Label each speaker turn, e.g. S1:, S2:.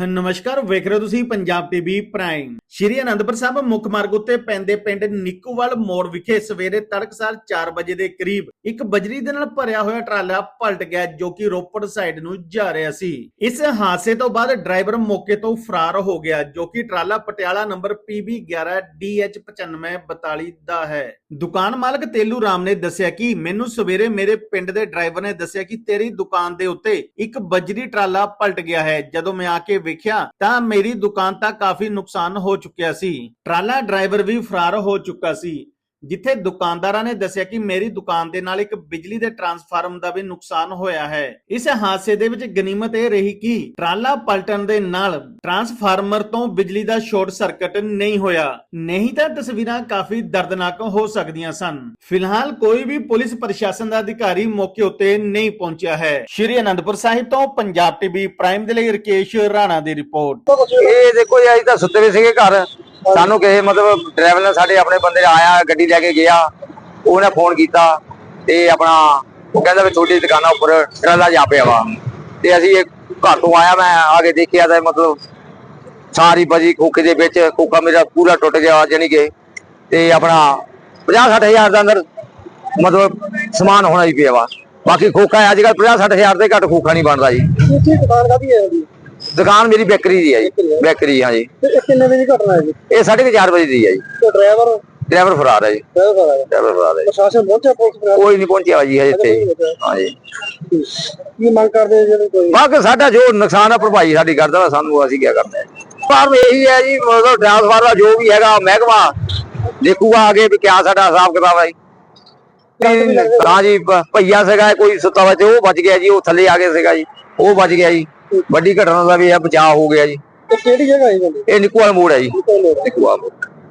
S1: ਨਮਸਕਾਰ, ਵੇਖ ਰਹੇ ਹੋ ਤੁਸੀਂ ਪੰਜਾਬ ਟੀਵੀ ਪ੍ਰਾਈਮ। ਸ਼੍ਰੀ ਅਨੰਦਪੁਰ ਸਾਹਿਬ ਮੁੱਖ ਮਾਰਗ ਉੱਤੇ ਪੈਂਦੇ ਪਿੰਡ ਨਿੱਕੂਵਾਲ ਮੋੜ ਵਿਖੇ ਸਵੇਰੇ ਤੜਕਸਾਰ 4 ਵਜੇ ਦੇ ਕਰੀਬ ਇੱਕ ਬਜਰੀ ਦੇ ਨਾਲ ਭਰਿਆ ਹੋਇਆ ਟਰਾਲਾ ਪਲਟ ਗਿਆ ਜੋ ਕਿ ਰੋਪੜ ਸਾਈਡ ਨੂੰ ਜਾ ਰਿਹਾ ਸੀ। ਇਸ ਹਾਦਸੇ ਤੋਂ ਬਾਅਦ ਡਰਾਈਵਰ ਮੌਕੇ ਤੋਂ ਫਰਾਰ ਹੋ ਗਿਆ ਜੋ ਕਿ ਟਰਾਲਾ ਪਟਿਆਲਾ ਨੰਬਰ PB11 DH9542 ਦਾ ਹੈ। ਦੁਕਾਨ ਮਾਲਕ ਤੇਲੂ ਰਾਮ ਨੇ ਦੱਸਿਆ ਕਿ ਮੈਨੂੰ ਸਵੇਰੇ ਮੇਰੇ ਪਿੰਡ ਦੇ ਡਰਾਈਵਰ ਨੇ ਦੱਸਿਆ ਕਿ ਤੇਰੀ ਦੁਕਾਨ ਦੇ ਉੱਤੇ ਇੱਕ ਬਜਰੀ ਟਰਾਲਾ ਪਲਟ ਗਿਆ ਹੈ। ਜਦੋਂ ਮੈਂ ਆ ਕੇ ਵੇਖਿਆ ਤਾਂ ਮੇਰੀ ਦੁਕਾਨ ਤਾਂ ਕਾਫੀ ਨੁਕਸਾਨ ਹੋ ਚੁੱਕਿਆ ਸੀ। ਟਰਾਲਾ ਡਰਾਈਵਰ ਵੀ ਫਰਾਰ ਹੋ ਚੁੱਕਾ ਸੀ। ਜਿੱਥੇ ਦੁਕਾਨਦਾਰਾਂ ਨੇ ਦੱਸਿਆ ਕਿ ਮੇਰੀ ਦੁਕਾਨ ਦੇ ਨਾਲ ਇੱਕ ਬਿਜਲੀ ਦੇ ਟਰਾਂਸਫਾਰਮ ਦਾ ਵੀ ਨੁਕਸਾਨ ਹੋਇਆ ਹੈ। ਇਸ ਹਾਦਸੇ ਦੇ ਵਿੱਚ ਗਨੀਮਤ ਇਹ ਰਹੀ ਕਿ ਟਰਾਲਾ ਪਲਟਣ ਦੇ ਨਾਲ ਟਰਾਂਸਫਾਰਮਰ ਤੋਂ ਬਿਜਲੀ ਦਾ ਸ਼ਾਰਟ ਸਰਕਟ ਨਹੀਂ ਹੋਇਆ। ਨਹੀਂ ਤਾਂ ਤਸਵੀਰਾਂ ਕਾਫੀ ਦਰਦਨਾਕ ਹੋ ਸਕਦੀਆਂ ਸਨ। ਫਿਲਹਾਲ ਕੋਈ ਵੀ ਪੁਲਿਸ ਪ੍ਰਸ਼ਾਸਨ ਦਾ ਅਧਿਕਾਰੀ ਮੌਕੇ ਉੱਤੇ ਨਹੀਂ ਪਹੁੰਚਿਆ ਹੈ। ਸ਼੍ਰੀ ਅਨੰਦਪੁਰ ਸਾਹਿਬ ਤੋਂ ਪੰਜਾਬ ਟੀਵੀ ਪ੍ਰਾਈਮ ਦੇ ਲਈ ਰਕੇਸ਼ ਰਾਣਾ ਦੀ ਰਿਪੋਰਟ।
S2: ਇਹ ਦੇਖੋ ਜੀ ਅਸੀਂ ਤਾਂ ਸੁੱਤੇ ਵੀ ਸੀਗੇ ਘਰ। ਸਾਨੂੰ ਕਿਸੇ ਮਤਲਬ ਡਰਾਈਵਰ ਨੇ ਸਾਡੇ ਆਪਣੇ ਬੰਦੇ ਆਇਆ, ਗੱਡੀ ਲੈ ਕੇ ਗਿਆ, ਉਹਨੇ ਫੋਨ ਕੀਤਾ ਤੇ ਆਪਣਾ ਉਹ ਕਹਿੰਦਾ ਵੀ ਤੁਹਾਡੀ ਦੁਕਾਨਾਂ ਉੱਪਰ ਟਰਾਲਾ ਜਾ ਪਿਆ ਵਾ। ਤੇ ਅਸੀਂ ਇਹ ਘਰ ਤੋਂ ਆਇਆ ਮੈਂ, ਆ ਕੇ ਦੇਖਿਆ ਤਾਂ ਮਤਲਬ ਸਾਰੀ ਬਜੀ ਖੋਖੇ ਦੇ ਵਿੱਚ ਖੋਖਾ ਮੇਰਾ ਪੂਰਾ ਟੁੱਟ ਗਿਆ ਜਾਨੀ ਕਿ ਤੇ ਆਪਣਾ 50 ਹਜ਼ਾਰ ਦਾ ਅੰਦਰ ਮਤਲਬ ਸਮਾਨ ਹੋਣਾ ਹੀ ਪਿਆ ਵਾ। ਬਾਕੀ ਖੋਖਾ ਅੱਜ ਕੱਲ 50 ਹਜ਼ਾਰ ਦੇ ਘੱਟ ਖੋਖਾ ਨਹੀਂ ਬਣਦਾ ਜੀ।
S3: ਦੁਕਾਨ ਕਾਦੀ ਹੈ ਉਹਦੀ?
S2: ਦੁਕਾਨ ਮੇਰੀ ਬੇਕਰੀ ਦੀ ਹੈ ਜੀ ਬੇਕਰੀ ਹਾਂ ਜੀ
S3: ਤੇ ਇਹ ਕਿੰਨੇ ਵਜੇ ਦੀ ਘਟਨਾ ਹੈ ਜੀ?
S2: ਇਹ 4:30 ਵਜੇ ਦੀ ਹੈ ਜੀ।
S3: ਤੇ ਡਰਾਈਵਰ?
S2: ਡਰਾਈਵਰ ਫਰਾਰ ਹੈ ਜੀ।
S3: ਡਰਾਈਵਰ
S2: ਡਰਾਈਵਰ ਫਰਾਰ ਹੈ ਜੀ।
S3: ਪ੍ਰਸ਼ਾਸਨ ਪਹੁੰਚਿਆ ਪੁਲਿਸ ਪ੍ਰਸ਼ਾਸਨ
S2: ਕੋਈ ਨਹੀਂ ਪਹੁੰਚਿਆ ਜੀ ਹਜੇ ਇੱਥੇ ਹਾਂ ਜੀ
S3: ਕੀ ਮੰਗ ਕਰਦੇ ਜਿਹੜੇ ਕੋਈ
S2: ਬਾਕੀ ਸਾਡਾ ਜੋ ਨੁਕਸਾਨ ਆ ਭਰਪਾਈ ਸਾਡੀ ਕਰਦਾ ਸਾਨੂੰ ਅਸੀਂ ਕੀ ਕਰਦੇ ਹਾਂ। ਪਰ ਇਹੀ ਹੈ ਜੀ ਮਤਲਬ ਟ੍ਰਾਂਸਫਾਰ ਦਾ ਜੋ ਵੀ ਹੈਗਾ ਮਹਿਕਮਾ ਦੇਖੂਗਾ ਅੱਗੇ ਵੀ ਕਿਆ ਸਾਡਾ ਹਿਸਾਬ ਕਿਤਾਬ ਹੈ ਜੀ। ਹਾਂ ਜੀ ਭਈਆ ਸੀਗਾ ਕੋਈ ਸੁੱਤਾ ਵਾ ਤੇ ਉਹ ਬਚ ਗਿਆ ਜੀ ਉਹ ਥੱਲੇ ਆ ਗਿਆ ਸੀਗਾ ਜੀ ਉਹ ਬਚ ਗਿਆ ਜੀ। ਵੱਡੀ ਘਟਨਾ ਦਾ ਵੀ ਇਹ ਬਚਾਅ ਹੋ ਗਿਆ ਜੀ।
S3: ਤੇ ਕਿਹੜੀ ਜਗ੍ਹਾ ਹੈ ਜੀ?
S2: ਇਹ ਨਿੱਕੂਵਾਲ ਮੋੜ ਹੈ ਜੀ। ਨਿੱਕੂਵਾਲ ਮੋੜ।